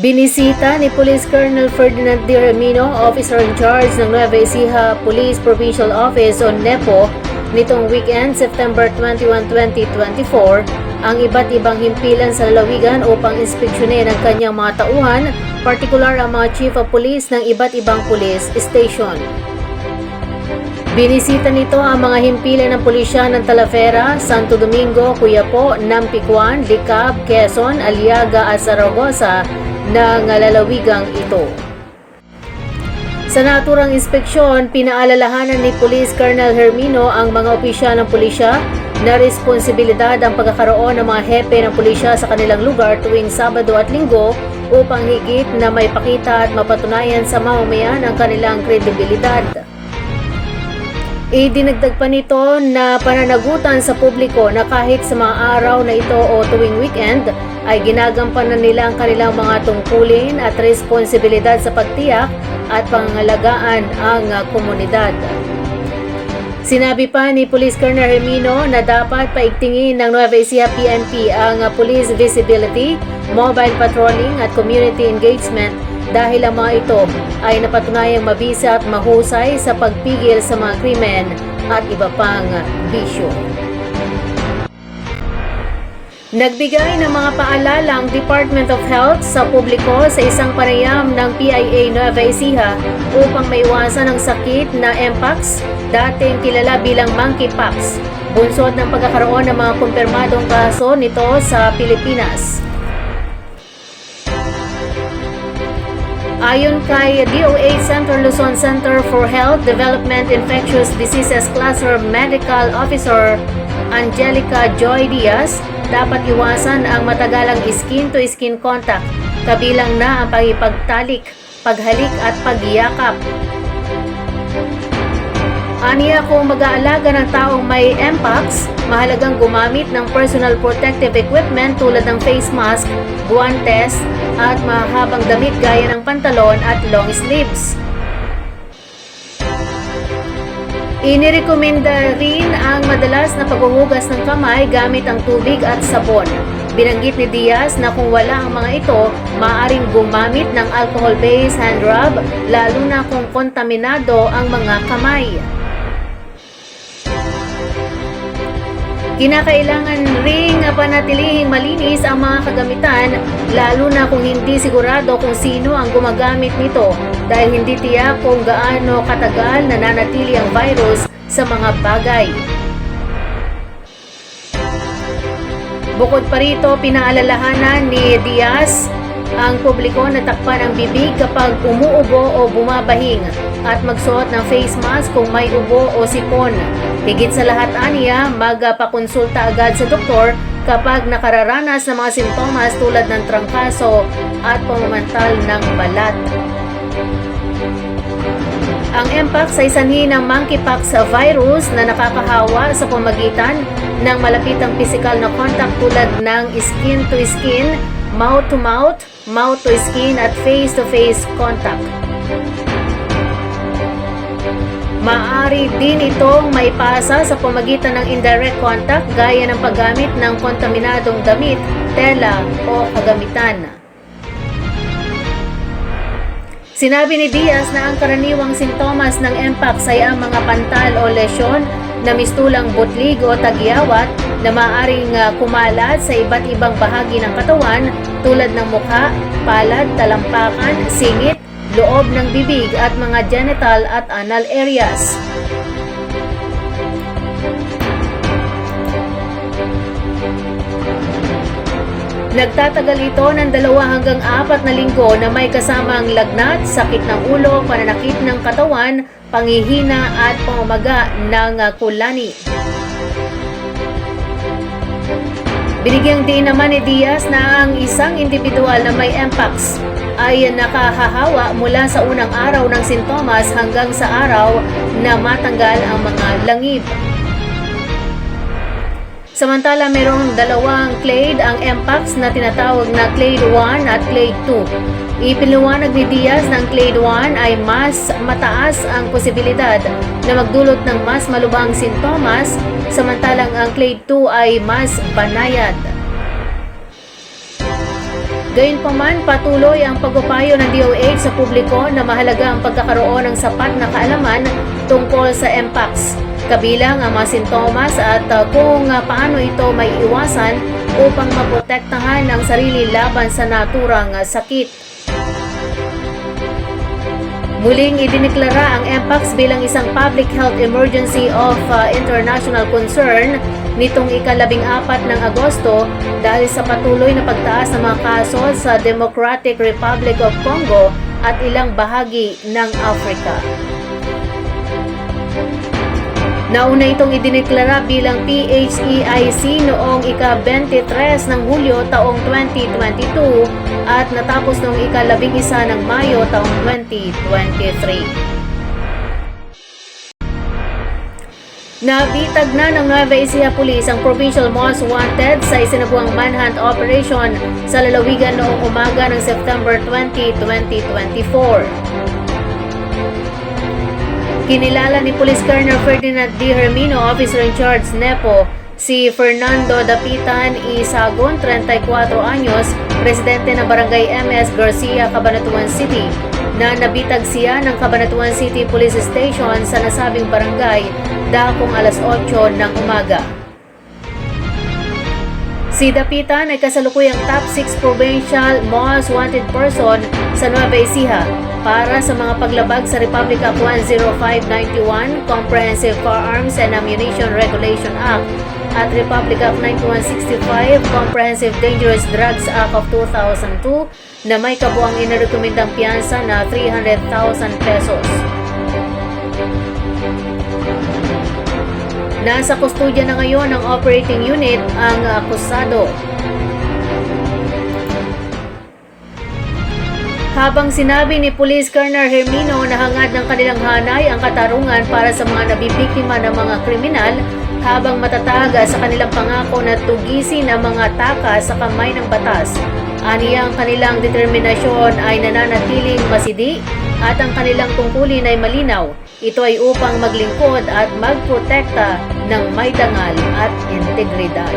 Binisita ni Police Colonel Ferdinand D. Remino, Officer in Charge ng Nueva Ecija Police Provincial Office o NEPO, nitong weekend, September 21, 2024, ang iba't ibang himpilan sa lalawigan upang inspeksyonin ang kanyang mga tauhan, partikular ang mga Chief of Police ng iba't ibang police station. Binisita nito ang mga himpilan ng pulisya ng Talavera, Santo Domingo, Cuyapo, Nampicuan, Licab, Quezon, Aliaga at Zaragoza ng lalawigang ito. Sa naturang inspeksyon, pinaalalahanan ni Police Colonel Hermino ang mga opisyal ng pulisya na responsibilidad ang pagkakaroon ng mga hepe ng pulisya sa kanilang lugar tuwing Sabado at Linggo upang higit na may pakita at mapatunayan sa mamamayan ang kanilang kredibilidad. Idinagdag pa nito na pananagutan sa publiko na kahit sa mga araw na ito o tuwing weekend ay ginagampanan nila ang kanilang mga tungkulin at responsibilidad sa pagtiyak at pangangalagaan ang komunidad. Sinabi pa ni Police Colonel Hermino na dapat paigtingin ng Nueva Ecija PNP ang police visibility, mobile patrolling at community engagement dahil ang mga ito ay napatunayang mabisa at mahusay sa pagpigil sa mga krimen at iba pang bisyo. Nagbigay ng mga paalala ang Department of Health sa publiko sa isang panayam ng PIA Nueva Ecija upang maiwasan ang sakit na Mpox, dating kilala bilang monkeypox, bunsod ng pagkakaroon ng mga kumpirmadong kaso nito sa Pilipinas. Ayon kay DOH Central Luzon Center for Health Development Infectious Diseases Cluster Medical Officer Angelica Joy Diaz, dapat iwasan ang matagalang skin-to-skin contact, kabilang na ang pagipagtalik, paghalik at pagyakap. Aniya kung mag-aalaga ng taong may Mpox, mahalagang gumamit ng personal protective equipment tulad ng face mask, guantes, at mahabang damit gaya ng pantalon at long sleeves. Inirekomenda rin ang madalas na paghuhugas ng kamay gamit ang tubig at sabon. Binanggit ni Diaz na kung wala ang mga ito, maaaring gumamit ng alcohol-based hand rub, lalo na kung kontaminado ang mga kamay. Kinakailangan ring panatilihing malinis ang mga kagamitan lalo na kung hindi sigurado kung sino ang gumagamit nito dahil hindi tiyak kung gaano katagal nananatili ang virus sa mga bagay. Bukod pa rito, pinaalalahanan ni Diaz ang publiko na takpan ang bibig kapag umuubo o bumabahing at magsuot ng face mask kung may ubo o sipon. Higit sa lahat aniya, magpakonsulta agad sa doktor kapag nakararanas ng mga sintomas tulad ng trangkaso at pamamantal ng balat. Ang Mpox ay sanhi ng monkeypox virus na nakakahawa sa pamagitan ng malapitang pisikal na contact tulad ng skin to skin, mouth to mouth, mouth to skin at face to face contact. Maaari din itong maipasa sa pamagitan ng indirect contact gaya ng paggamit ng kontaminadong damit, tela o kagamitan. Sinabi ni Diaz na ang karaniwang sintomas ng Mpox ay ang mga pantal o lesyon na mistulang butlig o tagyawat na maaaring uh, kumalat sa iba't ibang bahagi ng katawan tulad ng mukha, palad, talampakan, singit, loob ng bibig at mga genital at anal areas. Nagtatagal ito ng dalawa hanggang apat na linggo na may kasamang lagnat, sakit ng ulo, pananakit ng katawan, pangihina at pamamaga ng kulani. Binigyang din naman ni Diaz na ang isang individual na may Mpox ay nakahahawa mula sa unang araw ng sintomas hanggang sa araw na matanggal ang mga langib. Samantala, mayroong dalawang clade ang Mpox na tinatawag na clade 1 at clade 2. Ipinaliwanag ni Diaz ng clade 1 ay mas mataas ang posibilidad na magdulot ng mas malubhang sintomas, samantalang ang clade 2 ay mas banayad. Gayunpaman, patuloy ang pagpapayo ng DOH sa publiko na mahalaga ang pagkakaroon ng sapat na kaalaman tungkol sa MPAX, kabilang ang mga sintomas at uh, kung uh, paano ito may iwasan upang maprotektahan ang sarili laban sa naturang uh, sakit. Muling idineklara ang MPAX bilang isang public health emergency of international concern nitong ikalabing apat ng Agosto dahil sa patuloy na pagtaas ng mga kaso sa Democratic Republic of Congo at ilang bahagi ng Africa. Nauna itong idineklara bilang PHEIC noong ika-23 ng Hulyo taong 2022 at natapos noong ika-11 ng Mayo taong 2023. Nabitag na ng Nueva Ecija Police ang Provincial Most Wanted sa isinagawang manhunt operation sa lalawigan noong umaga ng September 20, 2024. Kinilala ni Police Colonel Ferdinand D. Hermino, Officer in Charge, NEPO, si Fernando Dapitan Isagon, 34 anyos, residente ng Barangay MS Garcia, Cabanatuan City, na nabitag siya ng Cabanatuan City Police Station sa nasabing barangay dakong alas 8 ng umaga. Si Dapitan ay kasalukuyang top 6 provincial most wanted person sa Nueva Ecija para sa mga paglabag sa Republic Act 10591, Comprehensive Firearms and Ammunition Regulation Act at Republic Act 9165, Comprehensive Dangerous Drugs Act of 2002 na may kabuang inarekomendang piyansa na 300,000 pesos. Nasa kustodya na ngayon ng operating unit ang akusado. Habang sinabi ni Police Colonel Hermino na hangad ng kanilang hanay ang katarungan para sa mga nabibiktima ng mga kriminal habang matataga sa kanilang pangako na tugisin ang mga taka sa kamay ng batas. Aniya ang kanilang determinasyon ay nananatiling masidi at ang kanilang tungkulin ay malinaw. Ito ay upang maglingkod at magprotekta ng may dangal at integridad.